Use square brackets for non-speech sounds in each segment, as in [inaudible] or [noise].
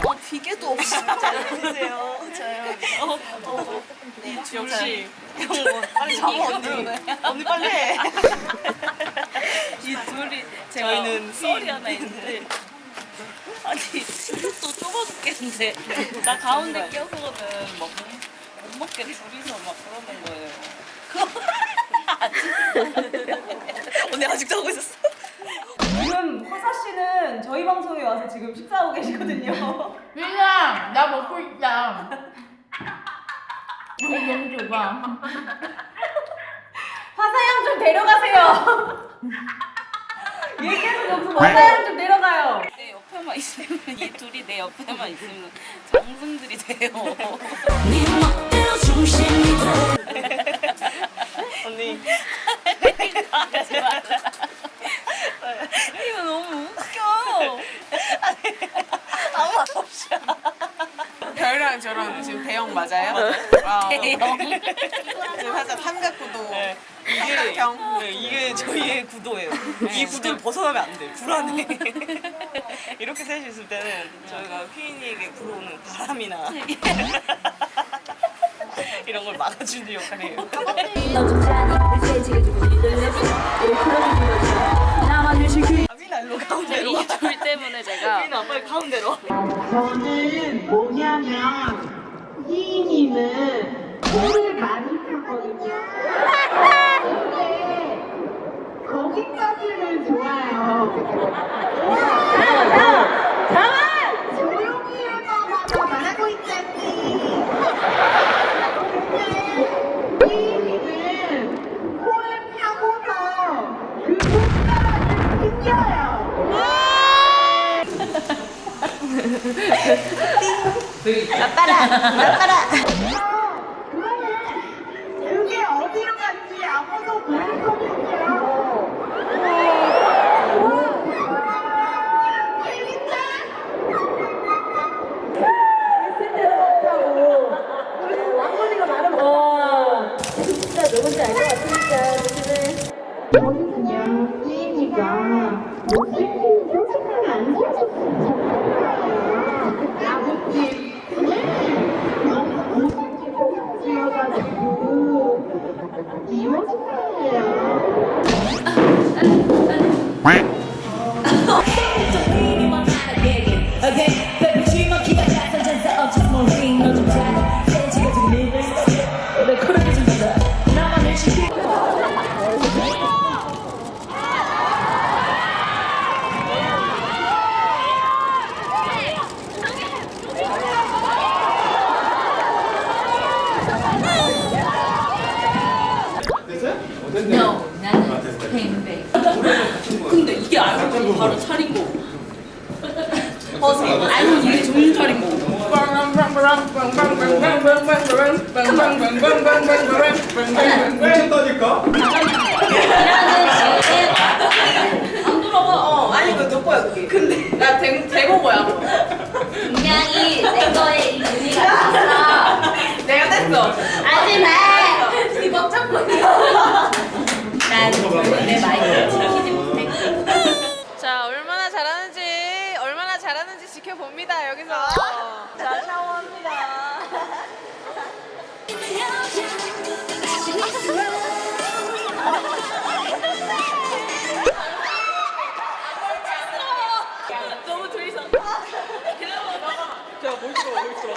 어, 비계도 없이 잘해주세요. 저요. 어, 어, 네, 역시 형, 빨리 잡아, 언니. 언니 빨리 해. [laughs] 이 둘이 제가 저희는 썰이 하나 있는데 아니 또 좁아 죽겠는데 나 가운데 껴서는 막 못 먹게 둘이서 막 그러는 거예요. [laughs] 언니 아직도 하고 있었어? 화사 씨는 저희 방송에 와서 지금 식사하고 계시거든요. [laughs] 민아, 나 먹고 있다. 이거 너무 좁아. [laughs] 화사양 좀 데려가세요. 얘기해서 여기서 화사양 좀 데려가요. 내 옆에만 있으면 이 둘이 내 옆에만 있으면 장승들이 돼요. [laughs] 지금 대형 맞아요? 아, 대형. 지금 살짝 삼각구도 네. 이게 형. 네, 이게 저희의 구도예요. 이 구도를 벗어나면 안 돼. 불안해. [laughs] 이렇게 셋이 있을 때는 저희가 휘인이에게 불어오는 바람이나 [laughs] 이런 걸 막아주는 역할이에요. 가운데로. 이둘 때문에 제가 휘인아 빨리 가운데로. 저는 뭐냐면 희인이는 물을 많이 타거든요. 근데 거기까지는 좋아요. 조용히 하다가 말하고 있잖니. 근데 희인이는 코를 파고서 그 손가락을 튕겨요. 그러면 그게 어디로 갔지 아무도 모르거든요. 재밌다. 저는요, 혜인이가 못생긴 어, 알고 보니 이게 정신 차린 거. 미친다니까? 안 들어봐. 어, 아니 그너 거야 그게. 근데 나 대, 대고거야. 분명히 내 거에 이 의미가 있어. 내가 됐어. 하지 마. 이막 잡고 있어. 난내 마이크를 지키지 못했고. 자, 얼마나 잘하는지, 얼마나 잘하는 지 지켜봅니다, 여기서. 자 샤워합니다. 너무 둘이서. 제가 뭘 들어 뭘 들어.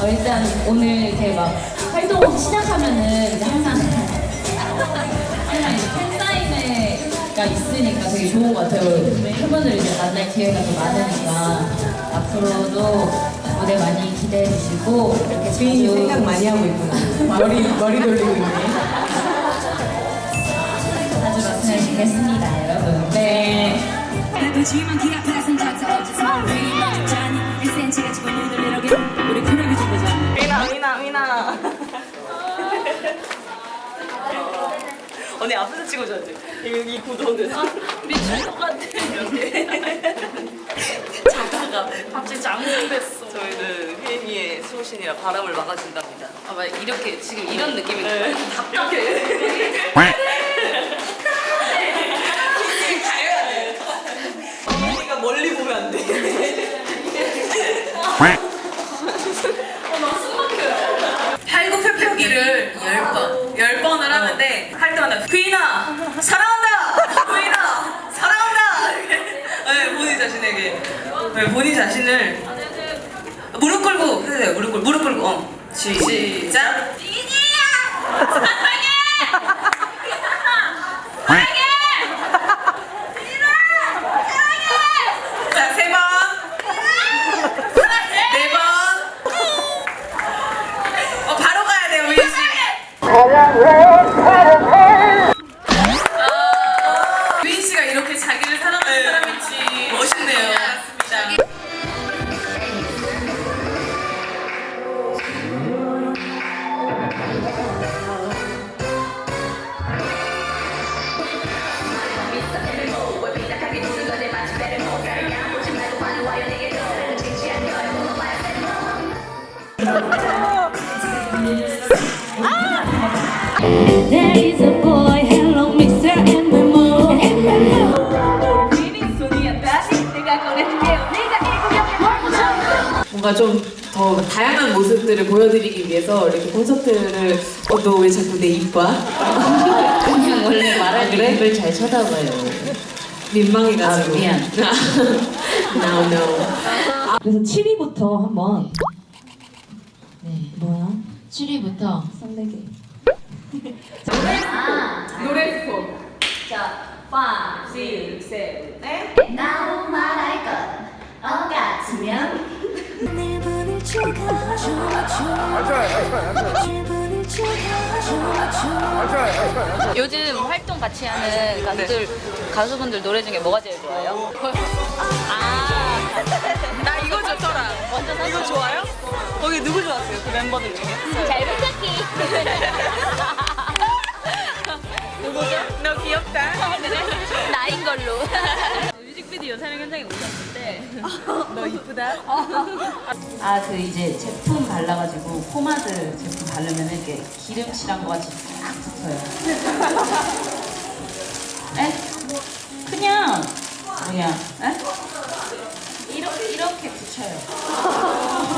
어, 일단 오늘 이렇게 막 활동 시작하면은 이제 항상 항상 이제 팬사인회가 있으니까 되게 좋은 것 같아요. 팬분들 이제 만날 기회가 더 많으니까 앞으로도 무대 많이 기대해 주시고 이렇게 자주 생각 많이 하고 있구나. [laughs] 머리, 머리 돌리고 있네. 자주 만나뵙겠습니다 여러분. 네. 하지만 기 앞에선 작사 없지만 우리 자니 1cm가 지고 누들리러게 우리 코너를 좀 보자 미나 미나 미나. 언니 앞에서 찍어줘야지. 이, 이 구도는 미칠 것 같아. 자다가 갑자기 장수됐어. 저희는 휘인이의 수호신이라 바람을 막아준답니다. 아마 이렇게 지금 이런 느낌이 네. 답답해. 휘인 [laughs] 이가 멀리 보면 안 돼. 팔굽혀펴기를 10번, 10번을 하는데 할 때마다 휘인아 사랑한다! 휘인아 사랑한다! 네, 본인 자신에게 네, 본인 자신을 무릎 꿇고 해도 돼요 무릎 꿇고 무릎 꿇고 어. 시, 시작 뭔가 좀 더 다양한 모습들을 보여드리기 위해서 이렇게 콘서트를 어, 너 왜 자꾸 내입 봐? 그냥 원래 말할 때 입을 잘 쳐다봐요. 민망해가지고. 아, 미안. [laughs] no, no. 그래서 7위부터 한번 네. 뭐야? 7위부터 설레게 자, 5, 6, 7, 8. 나도 말할 것 같으면. 요즘 활동 같이 하는 가수들 가수분들 노래 중에 뭐가 제일 좋아요? 아, 좋더라. 완전 이거 좋아요? 거기 누구 좋았어요? 그 멤버들 중에? 잘 부탁해. [laughs] 누구죠? 너 귀엽다. [laughs] 나인 걸로. [laughs] 뮤직비디오 촬영 현장에 오셨는데 너 이쁘다. 아 그 이제 제품 발라가지고 포마드 제품 바르면 이렇게 기름칠한 거 같이 싹 붙어요. 에? 그냥 그냥 에? 붙여요.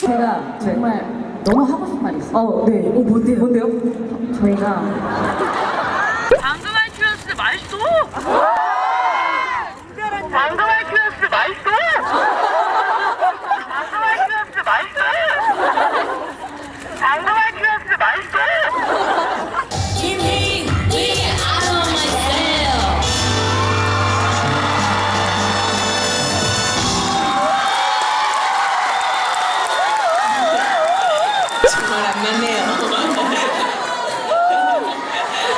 제가 정말 너무 하고 싶은 말이 있어요 어, 네. 어, 뭔데요? 뭔데요? 저희가 방금 할줄 알았는데 맛있어.